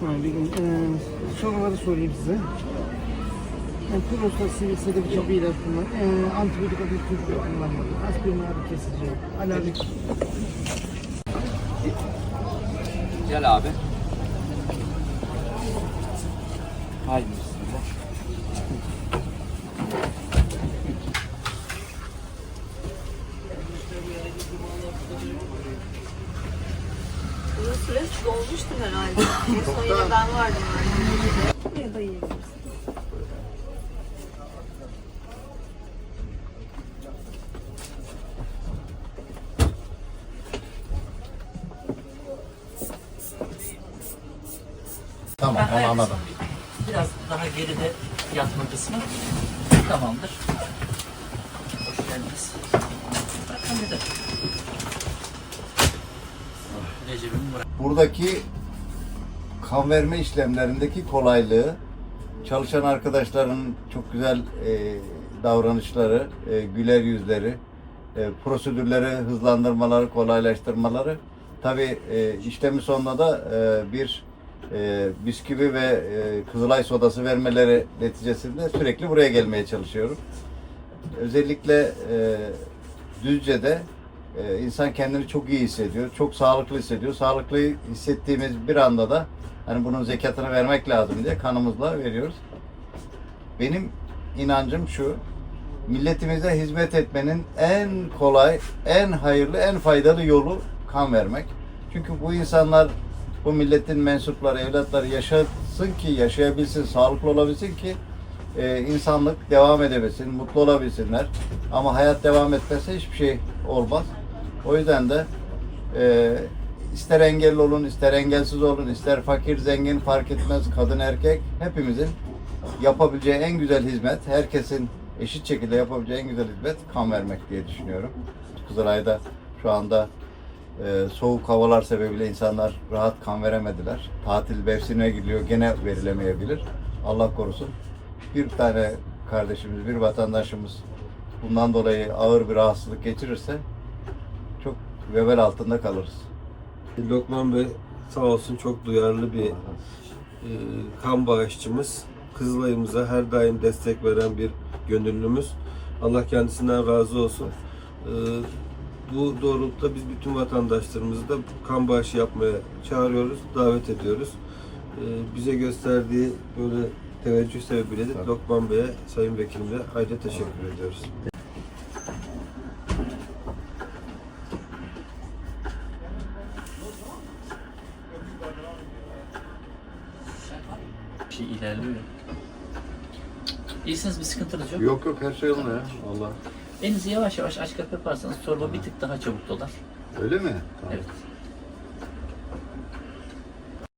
Tamam bir gün. Ee, soruları sorayım size. Yani prostat sivilcede birçok bir ilaç kullan. Ee, antibiyotik adı Türkçe kullanmadı. Aspirin ağrı kesici. Alerjik. Gel abi. Haydi bismillah. Uzun süre dolmuştum herhalde. En son yine ben vardım yani. Da. Tamam onu anladım. Biraz daha geride yatma kısmı tamamdır. Hoş geldiniz. Ben Buradaki kan verme işlemlerindeki kolaylığı, çalışan arkadaşların çok güzel e, davranışları, e, güler yüzleri, e, prosedürleri hızlandırmaları, kolaylaştırmaları. Tabi e, işlemin sonunda da e, bir e, bisküvi ve e, kızılay sodası vermeleri neticesinde sürekli buraya gelmeye çalışıyorum. Özellikle e, Düzce'de e, insan kendini çok iyi hissediyor, çok sağlıklı hissediyor. Sağlıklı hissettiğimiz bir anda da hani bunun zekatını vermek lazım diye kanımızla veriyoruz. Benim inancım şu, milletimize hizmet etmenin en kolay, en hayırlı, en faydalı yolu kan vermek. Çünkü bu insanlar, bu milletin mensupları, evlatları yaşasın ki, yaşayabilsin, sağlıklı olabilsin ki e, insanlık devam edebilsin, mutlu olabilsinler. Ama hayat devam etmezse hiçbir şey olmaz. O yüzden de e, ister engelli olun, ister engelsiz olun, ister fakir, zengin fark etmez, kadın erkek hepimizin yapabileceği en güzel hizmet, herkesin eşit şekilde yapabileceği en güzel hizmet kan vermek diye düşünüyorum. Kızılay'da şu anda e, soğuk havalar sebebiyle insanlar rahat kan veremediler. Tatil mevsimine gidiyor, gene verilemeyebilir. Allah korusun. Bir tane kardeşimiz, bir vatandaşımız bundan dolayı ağır bir rahatsızlık geçirirse çok vebel altında kalırız. Lokman Bey sağ olsun çok duyarlı bir e, kan bağışçımız. Kızılay'ımıza her daim destek veren bir gönüllümüz. Allah kendisinden razı olsun. E, bu doğrultuda biz bütün vatandaşlarımızı da kan bağışı yapmaya çağırıyoruz, davet ediyoruz. E, bize gösterdiği böyle teveccüh sebebiyle de Lokman Bey'e, Sayın Vekilimize ayrıca teşekkür ediyoruz. Şey ilerliyor. İyisiniz bir sıkıntınız yok. Yok yok her şey yolunda ya. Allah. Elinizi yavaş yavaş aç kapı yaparsanız torba bir tık daha çabuk dolar. Öyle mi? Tamam. Evet.